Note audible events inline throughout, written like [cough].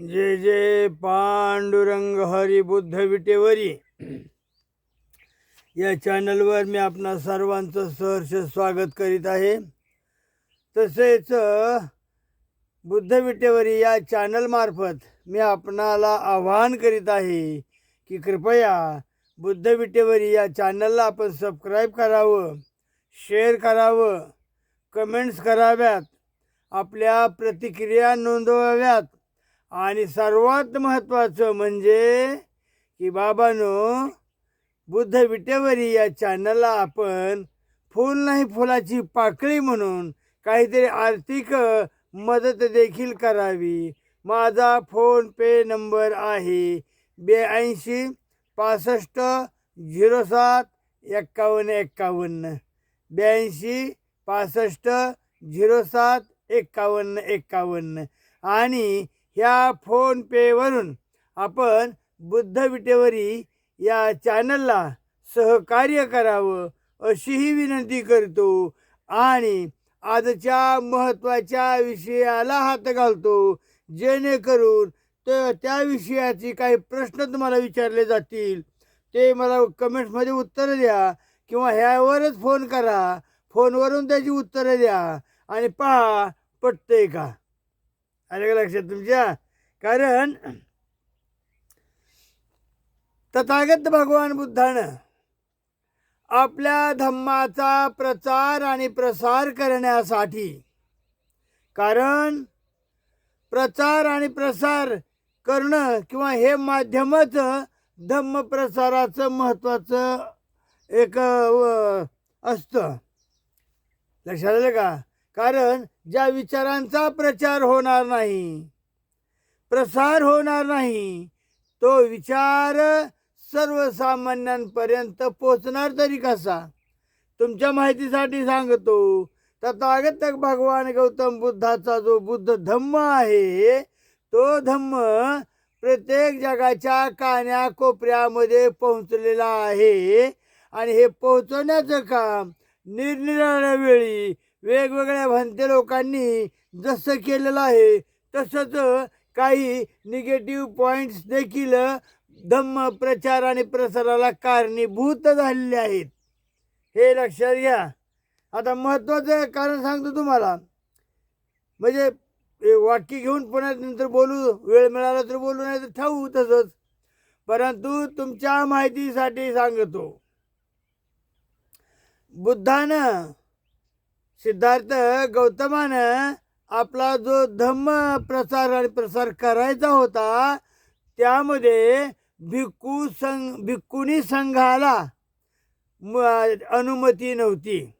जे जे पांडुरंग हरी बुद्ध विटेवरी. या चॅनलवर मी आपणा सर्वांचं सहर्ष स्वागत करीत आहे. तसेच बुद्ध विटेवरी या चॅनलमार्फत मी आपणाला आवाहन करीत आहे की कृपया बुद्ध विटेवरी या चॅनलला आपण सबस्क्राईब करावं शेअर करावं कमेंट्स कराव्यात आपल्या प्रतिक्रिया नोंदवाव्यात. आणि सर्वात महत्त्वाचं म्हणजे की बाबानो बुद्ध विटेवरी या चॅनलला आपण फूल नाही फुलाची पाकळी म्हणून काहीतरी आर्थिक मदत देखील करावी. माझा फोनपे नंबर आहे ब्याऐंशी पासष्ट झिरो सात एक्कावन्न एक्कावन्न. ब्याऐंशी पासष्ट झिरो सात एक्कावन्न एक्कावन्न. आणि ह्या फोनपेवरून आपण बुद्ध विटेवरी या चॅनलला सहकार्य करावं अशीही विनंती करतो आणि आजच्या महत्त्वाच्या विषयाला हात घालतो. जेणेकरून तर त्या विषयाची काही प्रश्न तुम्हाला विचारले जातील. ते मला कमेंट्समध्ये उत्तरं द्या किंवा ह्यावरच फोन करा. फोनवरून त्याची उत्तरं द्या आणि पहा पटतंय का? आलं का लक्षात तुमच्या? कारण तथागत भगवान बुद्धानं आपल्या धम्माचा प्रचार आणि प्रसार करण्यासाठी कारण प्रचार आणि प्रसार करणं किंवा हे माध्यमच धम्म प्रसाराचं महत्त्वाचं एक असतं. लक्षात आलं का? कारण ज्या विचारांचा प्रचार होणार नाही प्रसार होणार नाही तो विचार सर्वसामान्यांपर्यंत पोचणार तरी कसा? तुमच्या माहितीसाठी सांगतो तथागत भगवान गौतम बुद्धाचा जो बुद्ध धम्म आहे तो धम्म प्रत्येक जगाच्या कान्या कोपऱ्यामध्ये पोहोचलेला आहे. आणि हे पोहोचवण्याचं काम निरनिराळ्या वेळी वेगवेगळ्या भंते लोकांनी जसं केलेलं आहे तसंच काही निगेटिव्ह पॉईंट्स देखील धम्म प्रचार आणि प्रसाराला कारणीभूत झालेले आहेत. हे लक्षात घ्या. आता महत्त्वाचं कारण सांगतो तुम्हाला. म्हणजे वाक्य घेऊन पुन्हा नंतर बोलू वेळ मिळाला तर बोलू नाही तर ठेवू तसंच. परंतु तुमच्या माहितीसाठी सांगतो. बुद्धानं सिद्धार्थ गौतमानं आपला जो धम्म प्रचार आणि प्रसार करायचा होता त्यामध्ये भिक्खू संघ भिक्खुनी संघाला म- अनुमती नव्हती.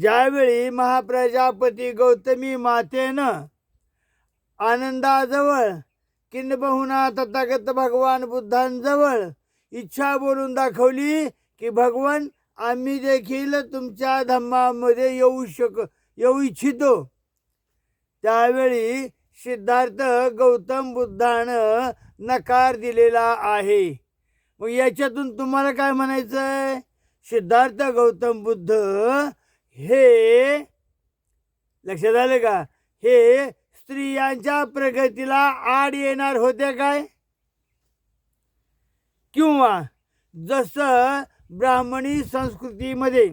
ज्यावेळी महाप्रजापती गौतमी मातेनं आनंदाजवळ किंबहुना तथागत भगवान बुद्धांजवळ इच्छा बोलून दाखवली की भगवान आम्ही देखील तुमच्या धम्मामध्ये येऊ शक येऊ इच्छितो. त्यावेळी सिद्धार्थ गौतम बुद्धानं नकार दिलेला आहे. मग याच्यातून तुम्हाला काय म्हणायचं आहे सिद्धार्थ गौतम बुद्ध हे लक्षात आलं का? हे स्त्रियांच्या प्रगतीला आड येणार होते काय? किंवा जसं ब्राह्मणी संस्कृतीमध्ये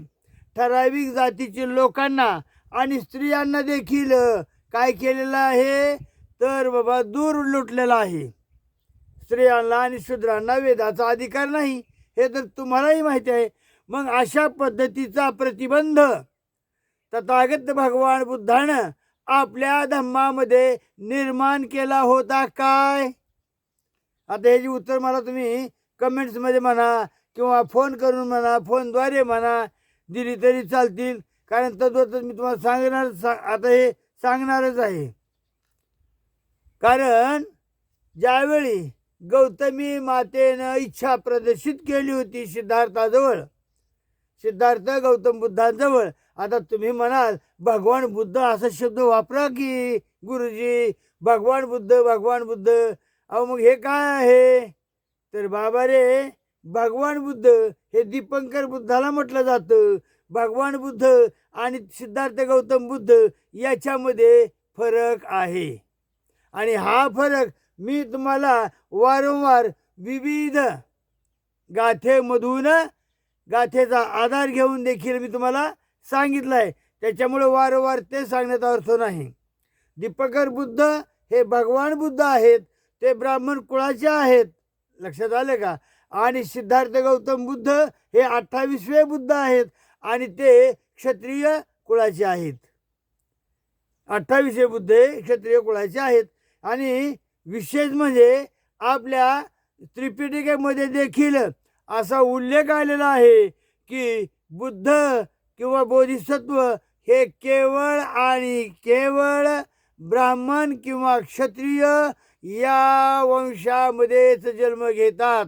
ठराविक जातीचे लोकांना आणि स्त्रियांना देखील काय केलेलं आहे? तर बाबा दूर लुटलेला आहे. स्त्रियांना आणि शूद्रांना वेदाचा अधिकार नाही हे तर तुम्हालाही माहिती आहे. मग अशा पद्धतीचा प्रतिबंध तथागत भगवान बुद्धानं आपल्या धम्मामध्ये निर्माण केला होता काय? आता ह्याची उत्तर मला तुम्ही कमेंट्समध्ये म्हणा किंवा फोन करून म्हणा फोनद्वारे म्हणा दिली तरी चालतील. कारण तद्वतच मी तुम्हाला सांगणार सा आता हे सांगणारच आहे. कारण ज्यावेळी गौतमी मातेनं इच्छा प्रदर्शित केली होती सिद्धार्थाजवळ सिद्धार्थ गौतम बुद्धांजवळ आता तुम्ही म्हणाल भगवान बुद्ध असा शब्द वापरा की गुरुजी भगवान बुद्ध भगवान बुद्ध. अहो मग हे काय आहे? तर बाबा रे भगवान बुद्ध हे दीपंकर बुद्धाला म्हटलं जातं. भगवान बुद्ध आणि सिद्धार्थ गौतम बुद्ध याच्यामध्ये फरक आहे. आणि हा फरक मी तुम्हाला वारंवार विविध गाथेमधून गाथेचा आधार घेऊन देखील मी तुम्हाला सांगितलं आहे त्याच्यामुळे वारंवार ते सांगण्याचा अर्थ नाही. दीपकर बुद्ध हे भगवान बुद्ध आहेत. ते ब्राह्मण कुळाचे आहेत. लक्षात आलं का? आणि सिद्धार्थ गौतम बुद्ध हे अठ्ठावीसवे बुद्ध आहेत आणि ते क्षत्रिय कुळाचे आहेत. अठ्ठावीसवे बुद्ध हे क्षत्रिय कुळाचे आहेत. आणि विशेष म्हणजे आपल्या त्रिपिटिकेमध्ये देखील असा उल्लेख आलेला आहे की बुद्ध किंवा बोधिसत्व हे केवळ आणि केवळ ब्राह्मण किंवा क्षत्रिय या वंशामध्येच जन्म घेतात.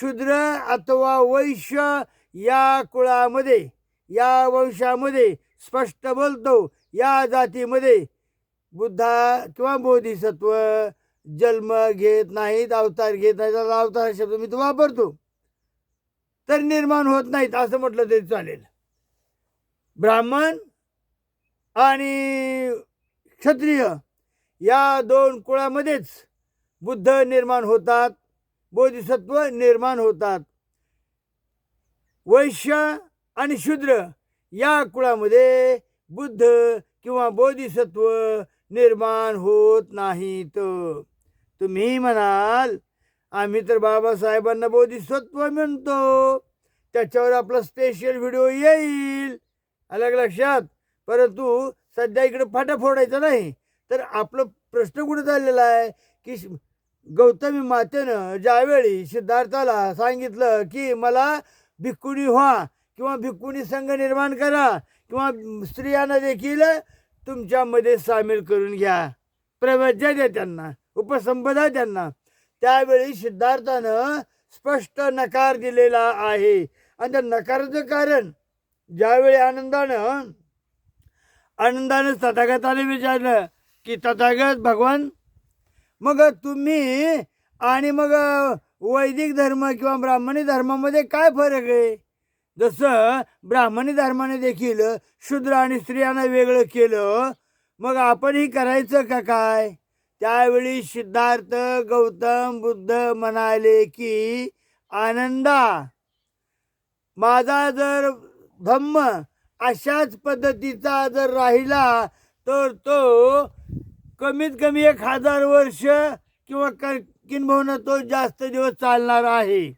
शूद्र अथवा वैश्य या कुळामध्ये या वंशामध्ये स्पष्ट बोलतो. या जातीमध्ये बुद्धा किंवा बोधिसत्व जन्म घेत नाहीत अवतार घेत नाहीत अवतार शब्द मी तो वापरतो. तर निर्माण होत नाहीत असं म्हटलं तरी चालेल. ब्राह्मण आणि क्षत्रिय या दोन कुळामध्येच बुद्ध निर्माण होतात. बोधिसत्व निर्माण होतात. वैश्य आणि शूद्र या कुळामध्ये बुद्ध किंवा बोधिसत्व निर्माण होत नाहीत. तुम्ही म्हणाल आम्ही तर बाबासाहेबांना बोधिसत्व म्हणतो. त्याच्यावर आपला स्पेशल व्हिडिओ येईल. अलग लक्षात? परंतु सध्या इकडे फाटा फोडायचा नाही. तर आपलं प्रश्न कुठे चाललेला आहे? की गौतमी मातेनं ज्यावेळी सिद्धार्थाला सांगितलं की मला भिक्कुणी व्हा किंवा भिक्कुणी संघ निर्माण करा किंवा स्त्रियांना देखील तुमच्यामध्ये सामील करून घ्या. प्रवज्या द्या त्यांना उपसंपदा त्यांना. त्यावेळी सिद्धार्थानं स्पष्ट नकार दिलेला आहे. आणि त्या नकाराचं कारण ज्यावेळी आनंदानं आनंदानं तथागताने विचारलं की तथागत भगवान मग तुम्ही आणि मग वैदिक धर्म किंवा ब्राह्मणी धर्मामध्ये काय फरक आहे? जसं ब्राह्मणी धर्माने देखील शूद्र आणि स्त्रियांना वेगळं केलं मग आपणही करायचं का काय? त्यावेळी सिद्धार्थ गौतम बुद्ध म्हणाले की आनंदा माझा जर धम्म अशाच पद्धतीचा जर राहिला तर तो कमीत कमी एक हजार वर्ष किंवा क- किंबहुना तो जास्त दिवस चालणार आहे.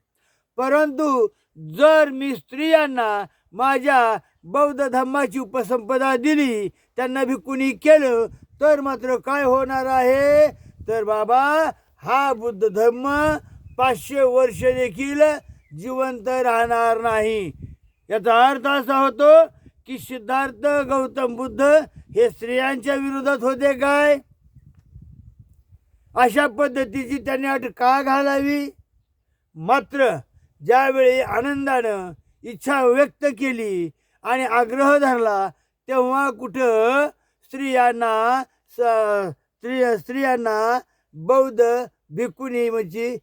परंतु जर मी स्त्रियांना माझ्या बौद्ध धम्माची उपसंपदा दिली त्यांना भिकुणी केलं तर मात्र काय होणार आहे? तर बाबा हा बुद्ध धम्म पाचशे वर्ष देखील जिवंत राहणार नाही. याचा अर्थ असा होतो की सिद्धार्थ गौतम बुद्ध हे स्त्रियांच्या विरोधात होते काय? अशा पद्धतीची त्यांनी अट का घालावी? मात्र ज्यावेळी आनंदानं इच्छा व्यक्त केली आणि आग्रह धरला तेव्हा कुठं स्त्रियांना स स्त्री स्त्रियांना बौद्ध भिक्कुनी म्हणजे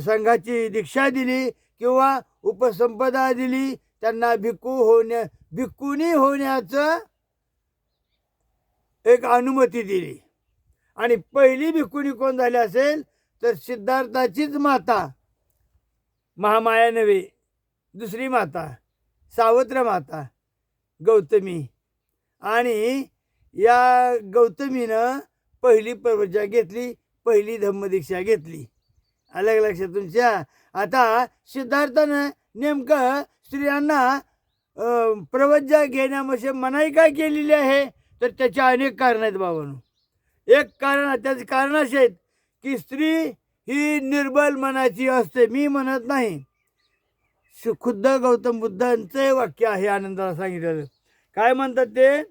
संघाची दीक्षा दिली किंवा उपसंपदा दिली त्यांना भिक्खू होण्या भिक्कुनी होण्याचं एक अनुमती दिली. आणि पहिली भिक्कुनी कोण झाली असेल? तर सिद्धार्थाचीच माता. महामाया नव्हे दुसरी माता सावत्र माता गौतमी. आणि या गौतमीनं पहिली प्रवजा घेतली पहिली धम्मदीक्षा घेतली. अलग लक्षात तुमच्या? आता सिद्धार्थानं नेमकं स्त्रियांना प्रवज्जा घेण्यामध्ये मनाई काय केलेली आहे? तर त्याच्या अनेक कारणं आहेत बाबांनो. एक कारण त्याचं कारण असे आहेत की स्त्री ही निर्बल मनाची असते. मी म्हणत नाही. शु- खुद्द गौतम बुद्धांचे वाक्य आहे आनंदाला सांगितलेलं. काय म्हणतात ते?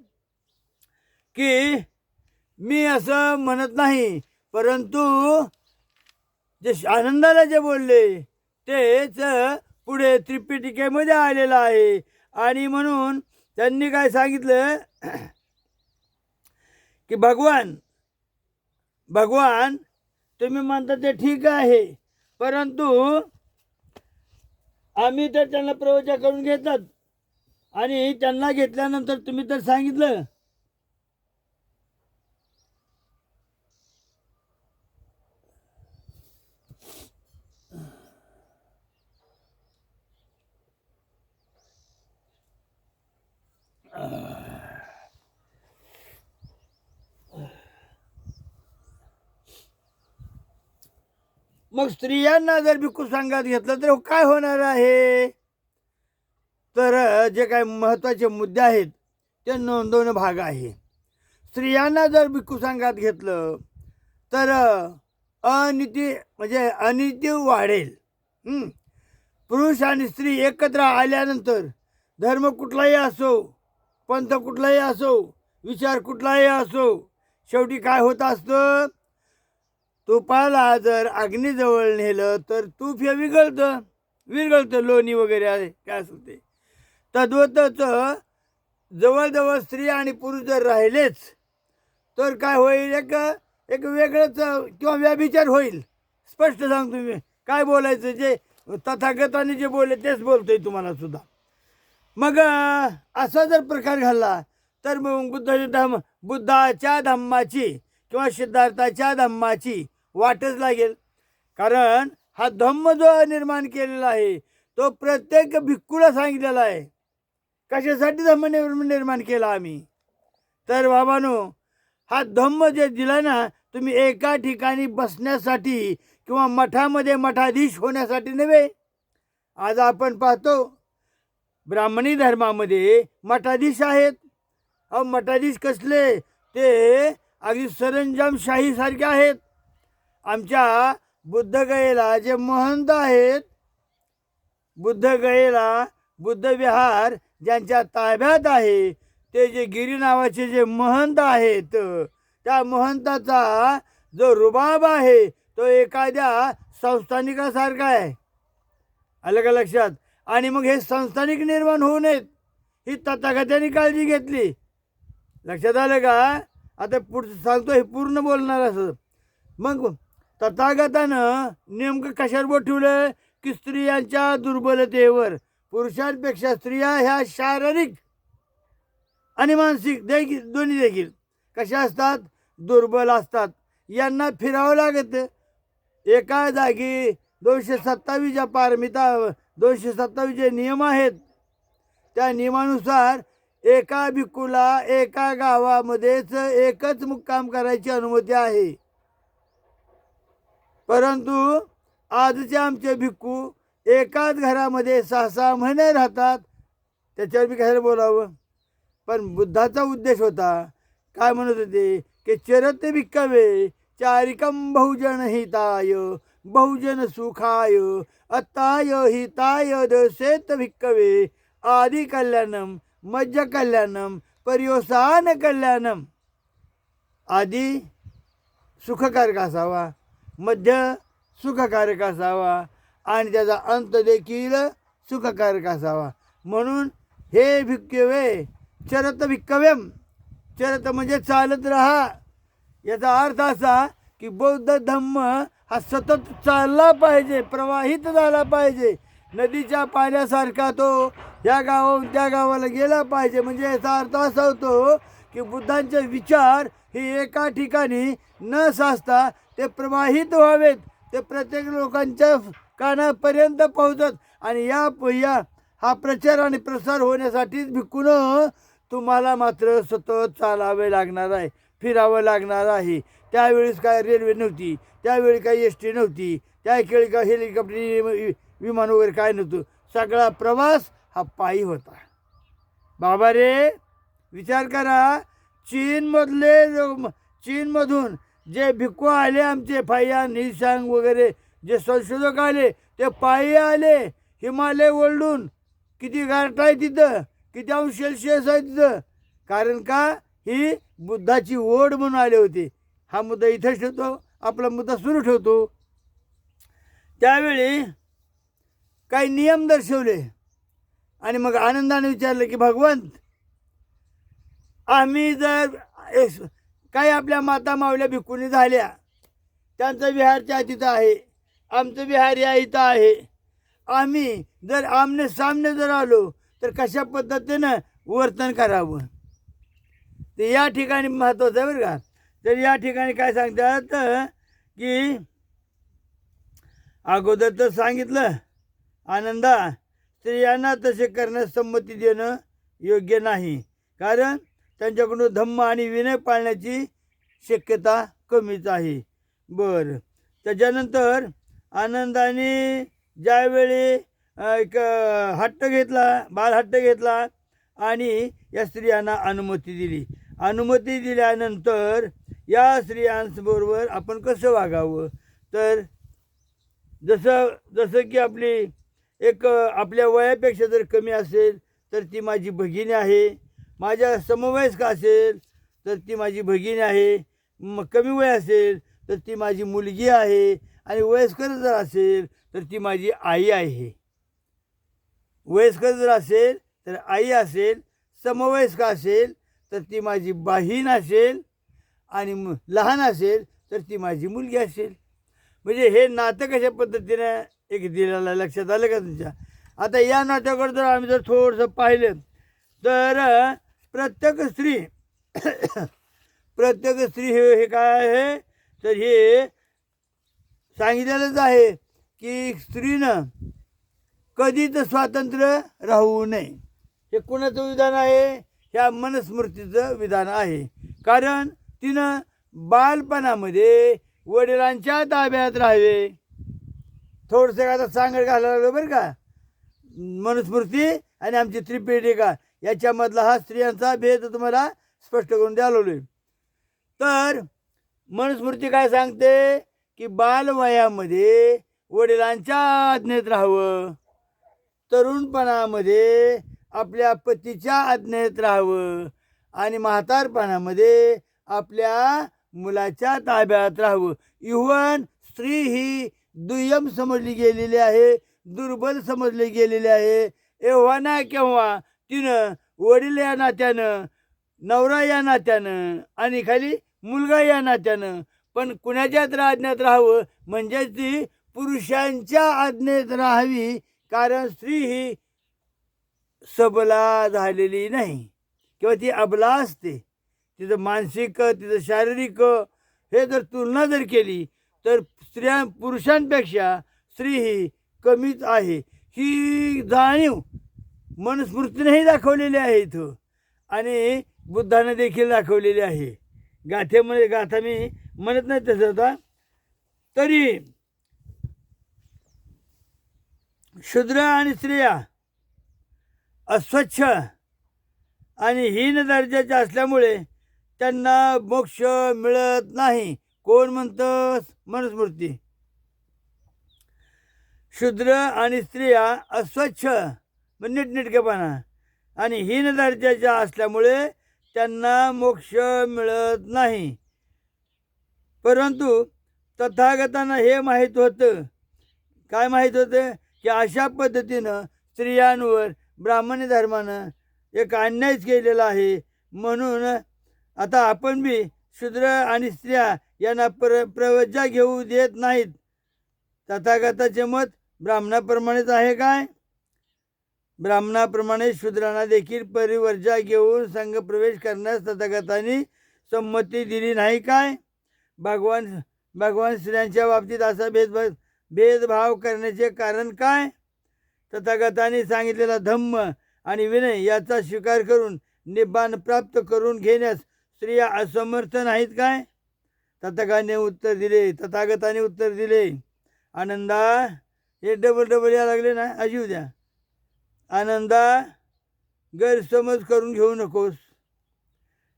की मी असं म्हणत नाही परंतु जे श- आनंदाला जे बोलले तेच पुढे त्रिपिटिकेमध्ये आलेलं आहे. आणि म्हणून त्यांनी काय सांगितलं? की भगवान भगवान तुम्ही म्हणता ते ठीक आहे परंतु आम्ही तर त्यांना प्रवचन करून घेतात आणि त्यांना घेतल्यानंतर तुम्ही तर सांगितलं मग स्त्रियांना जर भिकू संघात घेतलं तर काय होणार आहे? तर जे काही महत्त्वाचे मुद्दे आहेत ते नोंदवणं भाग आहे. स्त्रियांना जर भिक्खू संघात घेतलं तर अनिती म्हणजे अनिती वाढेल. पुरुष आणि स्त्री एकत्र आल्यानंतर धर्म कुठलाही असो पंथ कुठलाही असो विचार कुठलाही असो शेवटी काय होत असतं? तुपाला जर अग्नीजवळ नेलं तर तूप हे विघळतं. विरघळतं लोणी वगैरे आहे काय असेल ते तद्वतच जवळजवळ स्त्री आणि पुरुष जर राहिलेच तर काय होईल? एक एक वेगळंच किंवा व्याभिचार होईल. स्पष्ट सांगतो मी. काय बोलायचं? जे तथागताने जे बोलले तेच बोलतोय तुम्हाला सुद्धा. मग असा जर प्रकार घडला तर मग बुद्धाच्या धम्म बुद्धाच्या धम्माची किंवा सिद्धार्थाच्या धम्माची वाटच लागेल. कारण हा धम्म जो निर्माण केलेला आहे तो प्रत्येक भिक्कूला सांगितलेला आहे. कशासाठी धम्म निर्माण केला आम्ही? तर बाबानो हा धम्म जे दिला ना तुम्ही एका ठिकाणी बसण्यासाठी किंवा मठामध्ये मठाधीश होण्यासाठी नव्हे. आज आपण पाहतो ब्राह्मणी धर्मामध्ये मठाधीश आहेत. अहो मठाधीश कसले? ते अगदी सरंजामशाहीसारखे आहेत. आमच्या बुद्धगयेला जे महंत आहेत बुद्धगयेला बुद्धविहार ज्यांच्या ताब्यात आहे ते जे गिरी नावाचे जे महंत आहेत त्या महंताचा जो रुबाब आहे तो एखाद्या संस्थानिकासारखा आहे. आलं का लक्षात? आणि मग हे संस्थानिक निर्माण होऊ नयेत. ही तथागत्याने काळजी घेतली. लक्षात आलं का? आता पुढचं सांगतो हे पूर्ण बोलणार असं. मग तथागतानं नेमकं कशावर बोट ठेवलं की स्त्रियांच्या दुर्बलतेवर. पुरुषांपेक्षा स्त्रिया ह्या शारीरिक आणि मानसिक देखील दोन्ही देखील. कशा असतात? दुर्बल असतात. यांना फिरावं लागत. एका जागी दोनशे सत्तावीसच्या पारमिता दोनशे सत्तावीस जे नियम आहेत. त्या नियमानुसार एका भिक्खूला एका गावामध्येच एकच मुक्काम करायची अनुमती आहे. परंतु आजचे आमचे भिक्खू एकाच घरामध्ये सहा सहा महिने राहतात. त्याच्यावर मी कशाला बोलावं? पण बुद्धाचा उद्देश होता. काय म्हणत होते? की चरत भिक्कवे चारिकम बहुजन हिताय बहुजन सुखाय अत्ताय हिताय दशेत भिक्कवे आदि कल्याणम मज्ज कल्याणम पर्योसान कल्याणम आधी सुखकारक असावा मध्य सुखकारक असावा आणि त्याचा अंत देखील सुखकारक असावा. म्हणून हे भिक्कवे चरत भिक्कव्यम चरत म्हणजे चालत राहा. याचा अर्थ असा की बौद्ध धम्म हा सतत चालला पाहिजे प्रवाहित झाला पाहिजे. नदीच्या पाण्यासारखा तो या गावाहून त्या गावाला गेला पाहिजे. म्हणजे याचा अर्थ असा होतो की बुद्धांचे विचार हे एका ठिकाणी न साचता ते प्रवाहित व्हावेत. ते प्रत्येक लोकांच्या कानापर्यंत पोहोचत. आणि या या हा प्रचार आणि प्रसार होण्यासाठीच भिकून तुम्हाला मात्र सतत चालावे लागणार आहे. फिरावं लागणार आहे. त्यावेळेस काय रेल्वे नव्हती त्यावेळी काय एस टी नव्हती त्यावेळी काय हेलिकॉप्टर विमान वगैरे काय नव्हतं. सगळा प्रवास हा पायी होता. बाबा रे विचार करा चीनमधले चीनमधून जे भिक्खू आले आमचे फाया निशांग वगैरे जे संशोधक आले ते पायी आले हिमालय ओलडून किती गारठ आहे तिथं किती अंश सेल्सिअस आहे तिथं. कारण का? ही बुद्धाची ओढ म्हणून आले होते. हा मुद्दा इथेच ठेवतो. आपला मुद्दा सुरू ठेवतो. त्यावेळी काही नियम दर्शवले. आणि मग आनंदाने विचारलं की भगवंत आम्ही जर काही आपल्या माता मावल्या भिक्कुनी झाल्या. त्यांचा विहारच्या तिथं आहे. आमचं विहार या इथं आहे. आम्ही जर आमने सामने जर आलो तर कशा पद्धतीनं वर्तन करावं? ते या ठिकाणी महत्त्वाचं आहे बरं का. तर या ठिकाणी काय सांगतात की अगोदर तर सांगितलं आनंदा स्त्रियांना तसे करण्यास संमती देणं योग्य नाही. कारण त्यांच्याकडून धम्म आणि विनय पाळण्याची शक्यता कमीच आहे. बरं. त्याच्यानंतर आनंदाने ज्यावेळी एक हट्ट घेतला बाल हट्ट घेतला आणि या स्त्रियांना अनुमती दिली. अनुमती दिल्यानंतर या स्त्रियांबरोबर आपण कसं वागावं? तर जसं जसं की आपली एक आपल्या वयापेक्षा जर कमी असेल तर ती माझी भगिनी आहे. माझ्या समवयस्क असेल तर ती माझी भगिनी आहे. मग कमी वय असेल तर ती माझी मुलगी आहे. आणि वयस्कर जर असेल तर ती माझी आई आहे. वयस्कर जर असेल तर आई असेल. समवयस्क असेल तर ती माझी बहीण असेल आणि मु- लहान असेल तर ती माझी मुलगी असेल. म्हणजे हे नातं कशा पद्धतीनं एक दिलेलं लक्षात आलं का तुमच्या? आता या नात्याकडे जर आम्ही जर थोडंसं पाहिलं तर प्रत्येक स्त्री [coughs] प्रत्येक स्त्री हे हे काय आहे? तर हे सांगितलेलंच आहे की स्त्रीनं कधीच स्वातंत्र्य राहू नये. हे कुणाचं विधान आहे? ह्या मनस्मृतीचं विधान आहे. कारण तिनं बालपणामध्ये वडिलांच्या ताब्यात राहावे. थोडंसं आता सांगड घालायला लागलो बरं का? मनुस्मृती आणि आमची त्रिपेटिका याच्यामधला हा स्त्रियांचा भेद तुम्हाला स्पष्ट करून द्यालोय आहे तर मनुस्मृती काय सांगते? की बालवयामध्ये वडिलांच्या आज्ञेत राहावं. तरुणपणामध्ये आपल्या पतीच्या आज्ञेत राहावं आणि म्हातारपणामध्ये आपल्या मुलाच्या ताब्यात राहावं. इव्हन स्त्री ही दुय्यम समजली गेलेली आहे दुर्बल समजली गेलेली आहे. एव्हा ना केव्हा तिनं वडील या नात्यानं नवरा या नात्यानं आणि खाली मुलगा या नात्यानं पण कुणाच्याच आज्ञात राहावं? म्हणजे ती पुरुषांच्या आज्ञेत राहावी. कारण स्त्री ही सबला झालेली नाही. किंवा ती अबला असते. तिचं मानसिक तिचं शारीरिक हे जर तुलना जर केली तर स्त्रिया पुरुषांपेक्षा स्त्री ही कमीच आहे. ही जाणीव मनुस्मृतीनेही दाखवलेली आहे इथं. आणि बुद्धाने देखील दाखवलेली आहे. गाथेमध्ये गाथा मी म्हणत नाही तसं आता. तरी शूद्र आणि स्त्रिया अस्वच्छ आणि हीन दर्जाच्या असल्यामुळे त्यांना मोक्ष मिळत नाही. कोण म्हणतं? मनुस्मृती. शूद्र आणि स्त्रिया अस्वच्छ नीटनेटकेपणा आणि हीन दर्जाच्या असल्यामुळे त्यांना मोक्ष मिळत नाही. परंतु तथागतांना हे माहीत होतं काय माहीत होतं? की अशा पद्धतीनं स्त्रियांवर ब्राह्मण धर्मानं एक अन्यायच केलेला आहे. म्हणून आता आपण बी शूद्र आणि स्त्रिया यांना प्र प्रवज्जा घेऊ देत नाहीत. तथागताचे मत ब्राह्मणाप्रमाणेच आहे काय? ब्राह्मणाप्रमाणे शूद्रांना देखील परिवर्जा घेऊन संघप्रवेश करण्यास तथागतांनी संमती दिली नाही काय? भगवान भगवान स्त्रियांच्या बाबतीत असा भेदभाव भेदभाव करण्याचे कारण काय? तथागतांनी सांगितलेला धम्म आणि विनय याचा स्वीकार करून निब्बाण प्राप्त करून घेण्यास स्त्रिया असमर्थ नाहीत काय? तथागाने उत्तर दिले तथागताने उत्तर दिले. आनंदा हे डबल डबल या लागले ना अजीव द्या. आनंदा गैरसमज करून घेऊ नकोस.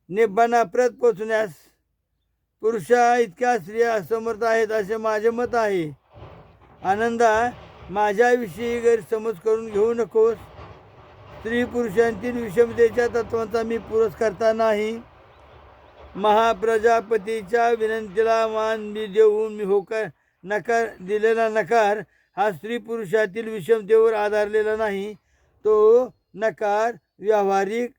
निब्बाणा प्रत पोचण्यास पुरुषा इतक्या स्त्रिया असमर्थ आहेत असे माझे मत आहे. आनंदा माझ्याविषयी गैरसमज करून घेऊ नकोस. स्त्री पुरुषांतील विषमतेच्या तत्वांचा मी पुरस्कर्ता नाही. महाप्रजापतीच्या विनंतीला मान मी देऊन मी होकार नकार दिलेला नकार हा स्त्री पुरुषातील विषमतेवर आधारलेला नाही. तो नकार व्यावहारिक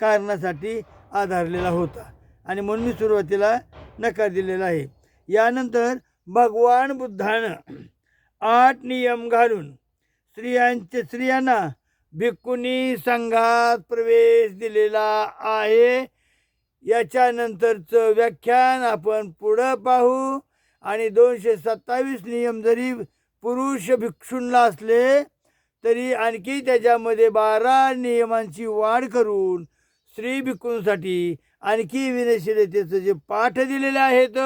कारणासाठी आधारलेला होता आणि म्हणून मी सुरुवातीला नकार दिलेला आहे. यानंतर भगवान बुद्धानं आठ नियम घालून स्त्रियांचे स्त्रियांना भिक्खुनी संघात प्रवेश दिलेला आहे. याच्यानंतरचं व्याख्यान आपण पुढं पाहू. आणि दोनशे सत्तावीस नियम जरी पुरुष भिक्षूंना असले तरी आणखी त्याच्यामध्ये बारा नियमांची वाढ करून स्त्री भिक्षूंसाठी आणखी विनयशीलतेचं जे पाठ दिलेले आहेत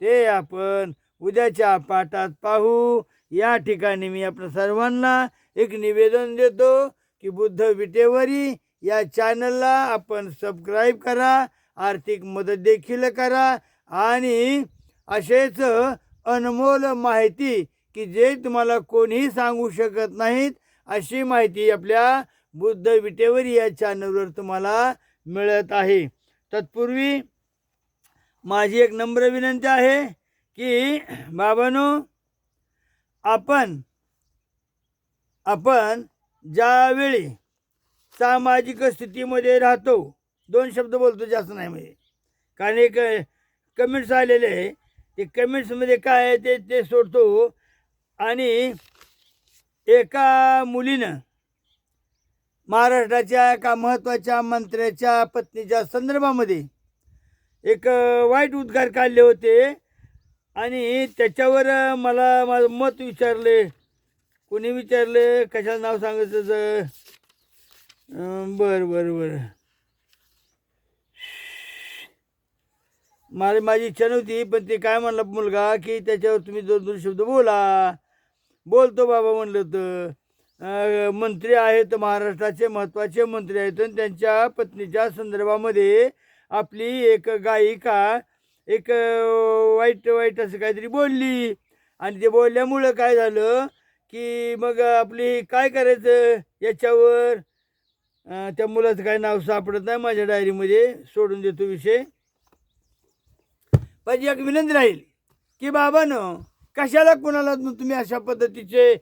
ते आपण उद्याच्या पाठात पाहू. या ठिकाणी मी आपल्या सर्वांना एक निवेदन देतो की बुद्ध विटेवरी या चॅनलला आपण सबस्क्राईब करा आर्थिक मदत देखील करा आणि असेच अनमोल माहिती की जे तुम्हाला कोणीही सांगू शकत नाहीत अशी माहिती आपल्या बुद्ध विटेवर या चॅनलवर तुम्हाला मिळत आहे. तत्पूर्वी माझी एक नम्र विनंती आहे की बाबानो आपण आपण ज्यावेळी सामाजिक स्थितीमध्ये राहतो दोन शब्द बोलतो जास्त नाही म्हणजे कारण एक कमेंट्स आलेले आहे. ते कमेंट्समध्ये काय आहे ते ते सोडतो. आणि एका मुलीनं महाराष्ट्राच्या एका महत्त्वाच्या मंत्र्याच्या पत्नीच्या संदर्भामध्ये एक वाईट उद्गार काढले होते. आणि त्याच्यावर मला माझं मत विचारले. कोणी विचारले? कशाला नाव सांगायचं त्याचं? बरं बरं बरं. मला माझी इच्छा नव्हती पण ते काय म्हणला मुलगा की त्याच्यावर तुम्ही दोन दोन शब्द बोला. बोलतो बाबा म्हणलं तर. मंत्री आहेत महाराष्ट्राचे महत्त्वाचे मंत्री आहेत आणि त्यांच्या पत्नीच्या संदर्भामध्ये आपली एक गायिका एक वाईट वाईट असं काहीतरी बोलली. आणि ते बोलल्यामुळं काय झालं की मग आपली काय करायचं याच्यावर? त्या मुलाचं काय नाव सापडत नाही माझ्या डायरीमध्ये. सोडून देतो विषय. पण एक विनंती राहील की बाबानं कशाला कुणाला तुम्ही अशा पद्धतीचे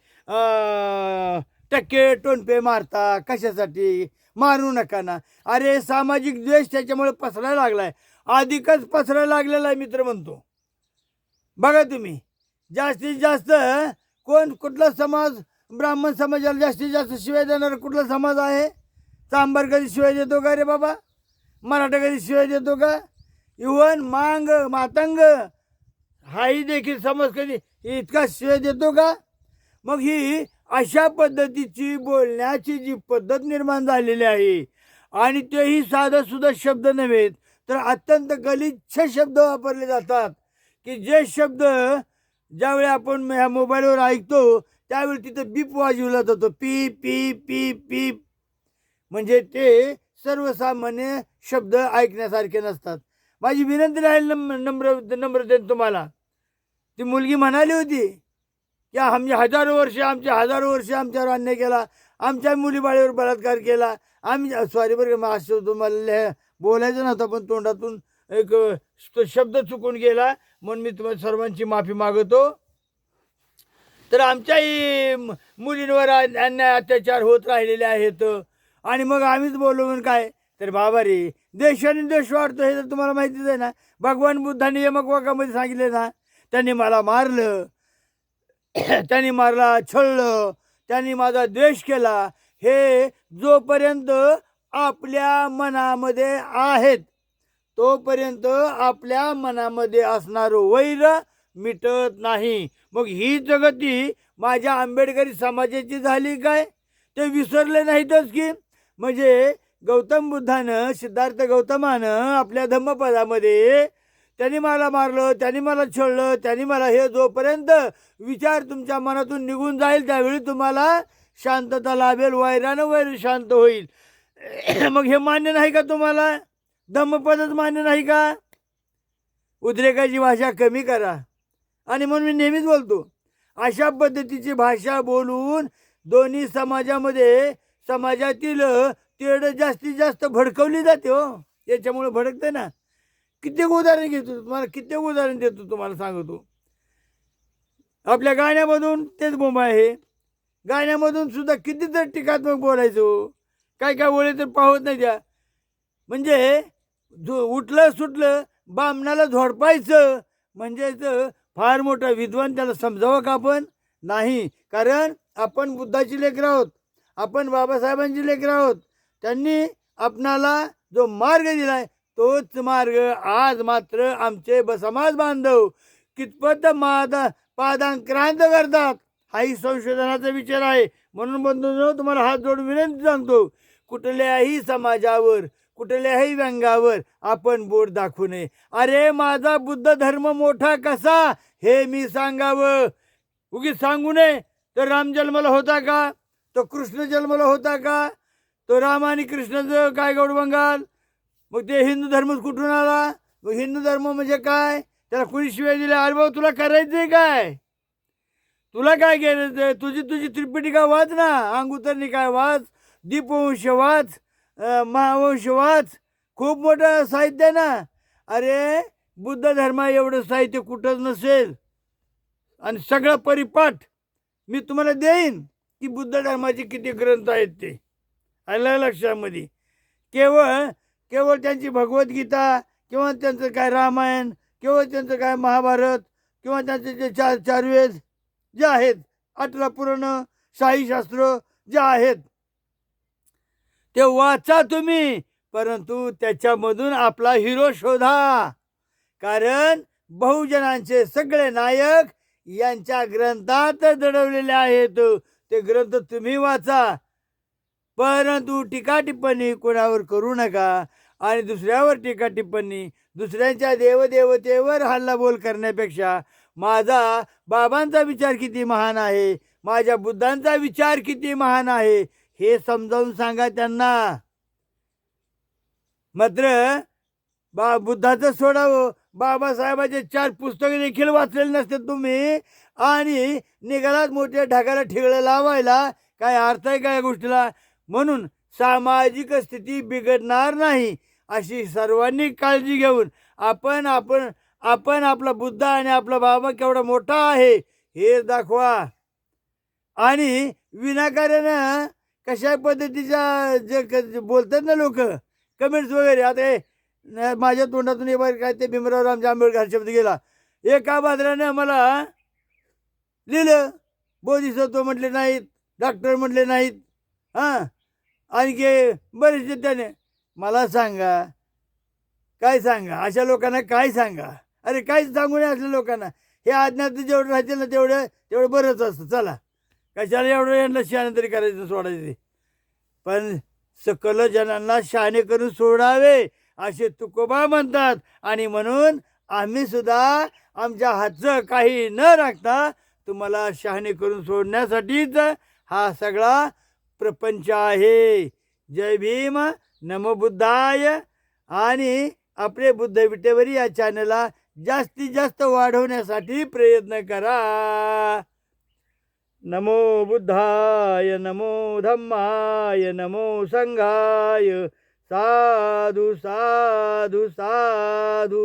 टक्के टोनपे मारता? कशासाठी? मारू नका ना. अरे सामाजिक द्वेष त्याच्यामुळे पसरायला लागलाय. अधिकच पसरायला लागलेला आहे मित्र म्हणतो. बघा तुम्ही जास्तीत जास्त कोण कुठला समाज ब्राह्मण समाजाला जास्तीत जास्त शिवाय देणारा कुठला समाज आहे? चांबार कधी शिवाय देतो का रे बाबा? मराठा कधी शिवाय देतो का? इवन मांग मातंग हाही देखील समज कधी इतका शिवाय देतो का? मग ही अशा पद्धतीची बोलण्याची जी पद्धत निर्माण झालेली आहे आणि तेही साधंसुद्धा शब्द नव्हेत तर अत्यंत गलिच्छ शब्द वापरले जातात की जे शब्द ज्यावेळी आपण ह्या मोबाईलवर ऐकतो त्यावेळी तिथं बीप वाजवला जातो. पी पी पी पी म्हणजे ते सर्वसामान्य शब्द ऐकण्यासारखे नसतात. माझी विनंती राहील नम नम्र नम्र देन तुम्हाला. ती मुलगी म्हणाली होती की आम्ही हजारो वर्ष आमच्या हजारो वर्ष आमच्यावर अन्याय केला आमच्या मुलीबाळीवर बलात्कार केला आम्ही सॉरी बरं का, मग असं तुम्हाला बोलायचं नव्हतं पण तोंडातून एक तो शब्द चुकून गेला. म्हणून मी तुम्हाला सर्वांची माफी मागतो. तर आमच्याही मुलींवर अन्याय अत्याचार होत राहिलेले आहेत. आणि मग आम्हीच बोललो म्हणून काय? तर बाबा रे देशाने देश वाढतो हे तर तुम्हाला माहितीच आहे ना. भगवान बुद्धाने यमक वाकामध्ये सांगितले ना त्यांनी मला मारलं. [clears throat] त्यांनी मारला छळलं. त्यांनी माझा द्वेष केला. हे जोपर्यंत आपल्या मनामध्ये आहेत. तोपर्यंत आपल्या मनामध्ये असणारं वैर मिटत नाही. मग ही जगती माझ्या आंबेडकरी समाजाची झाली काय? ते विसरले नाहीतच की? म्हणजे गौतम बुद्धानं सिद्धार्थ गौतमानं आपल्या धम्मपदामध्ये त्यांनी मला मारलं त्यांनी मला छळलं त्यांनी मला हे जोपर्यंत विचार तुमच्या मनातून निघून जाईल त्यावेळी तुम्हाला शांतता लाभेल वैरानं वैर शांत होईल. [coughs] मग हे मान्य नाही का तुम्हाला? धम्मपदच मान्य नाही का? उद्रेकाची भाषा कमी करा. आणि म्हणून मी नेहमीच बोलतो अशा पद्धतीची भाषा बोलून दोन्ही समाजामध्ये समाजातील तेढ जास्तीत जास्त भडकवली जाते हो. याच्यामुळे भडकते ना. कित्येक उदाहरण घेतो तुम्हाला कित्येक उदाहरण देतो तुम्हाला सांगतो. आपल्या गाण्यामधून तेच बोंबा आहे. गाण्यामधून सुद्धा कितीतरी टीकात्मक बोलायचो हो. काय काय ओळे तर पाहत नाही त्या. म्हणजे जो उठलं सुटलं बामणाला झोडपायचं म्हणजेच फार मोठा विद्वान त्याला समजावं का आपण? नाही. कारण आपण बुद्धाची लेकरं आहोत. आपण बाबासाहेबांची लेकर आहोत. त्यांनी आपणाला जो मार्ग दिलाय तोच मार्ग आज मात्र आमचे ब- समाज बांधव कितपत मादा पादांक्रांत करतात हाही संशोधनाचा विचार आहे. म्हणून बंधू तुम्हाला हात जोडून विनंती सांगतो कुठल्याही समाजावर कुठल्याही व्यंगावर आपण बोट दाखवू नये. अरे माझा बुद्ध धर्म मोठा कसा? हे मी सांगावं. उगीच सांगू नये. तर राम जन्माला होता का? तो कृष्ण जन्माला होता का? तो राम आणि कृष्णाचं काय गौड बंगाल? मग ते हिंदू धर्मच कुठून आला? मग हिंदू धर्म म्हणजे काय? त्याला कुणी शिवाय दिले अरे भाऊ तुला करायचंय काय? तुला काय करायचंय तुझी तुझी त्रिपिटिका वाच ना. अंगुतरणी काय वाच? दीपवंश वाच खूप मोठं साहित्य आहे ना? अरे बुद्ध धर्मा एवढं साहित्य कुठंच नसेल. आणि सगळं परिपाठ मी तुम्हाला देईन की बुद्ध धर्माचे किती ग्रंथ आहेत ते. आलं लक्षामध्ये? केवळ केवळ त्यांची भगवद्गीता किंवा त्यांचं काय रामायण किंवा त्यांचं काय महाभारत किंवा त्यांचे जे चार चारवेद जे आहेत अठरा पुराणं शास्त्र जे आहेत ते वाचा तुम्ही परंतु त्याच्यामधून आपला हिरो शोधा. कारण बहुजनांचे सगळे नायक यांच्या ग्रंथात दडवलेले आहेत. ते ग्रंथ तुम्ही वाचा. परंतु टीका टिप्पणी कोणावर करू नका आणि दुसऱ्यावर टीका टिप्पणी दुसऱ्यांच्या देवदेवतेवर हल्ला बोल करण्यापेक्षा माझा बाबांचा विचार किती महान आहे? माझ्या बुद्धांचा विचार किती महान आहे? हे समजावून सांगा त्यांना. मात्र बा बुद्धाचं सोडावं. बाबासाहेबाचे चार पुस्तके देखील वाचलेले नसते तुम्ही. आणि निघालात मोठ्या ढगाला ठिगळं लावायला काय अर्थ आहे का या गोष्टीला? म्हणून सामाजिक स्थिती बिघडणार नाही अशी सर्वांनी काळजी घेऊन आपण आपण आपण आपला बुद्ध आणि आपला बाबा केवढा मोठा आहे हे दाखवा. आणि विनाकारण कशा पद्धतीच्या जे क- जे बोलतात ना लोक कमेंट्स वगैरे आता हे माझ्या तोंडातून हे बाहेर काय ते भीमराव रामजी आंबेडकर शब्द गेला. एका बाजराने मला लिहिलं. बोधिसत्व म्हटले नाहीत डॉक्टर म्हटले नाहीत हां आणखी बरेचसे त्याने. मला सांगा काय सांगा? अशा लोकांना काय सांगा? अरे काहीच सांगू नये असल्या लोकांना. हे अज्ञात जेवढं राहतील ना तेवढं तेवढं बरंच असतं. चला. कशाला एवढं यांना शहाणे तरी करायचं सोडायचं? पण सकल जनांना शहाणे करून सोडावे असे तुकोबा म्हणतात. आणि म्हणून आम्ही सुद्धा आमच्या हातचं काही न राखता तुम्हाला शहाणे करून सोडण्यासाठीच हा सगळा प्रपंच आहे. जय भीम नमबुद्धाय आणि आपले बुद्धविटेवर या चॅनलला जास्तीत जास्त वाढवण्यासाठी प्रयत्न करा. नमो बुद्धाय नमो धम्माय नमो संघाय. साधु साधु साधू.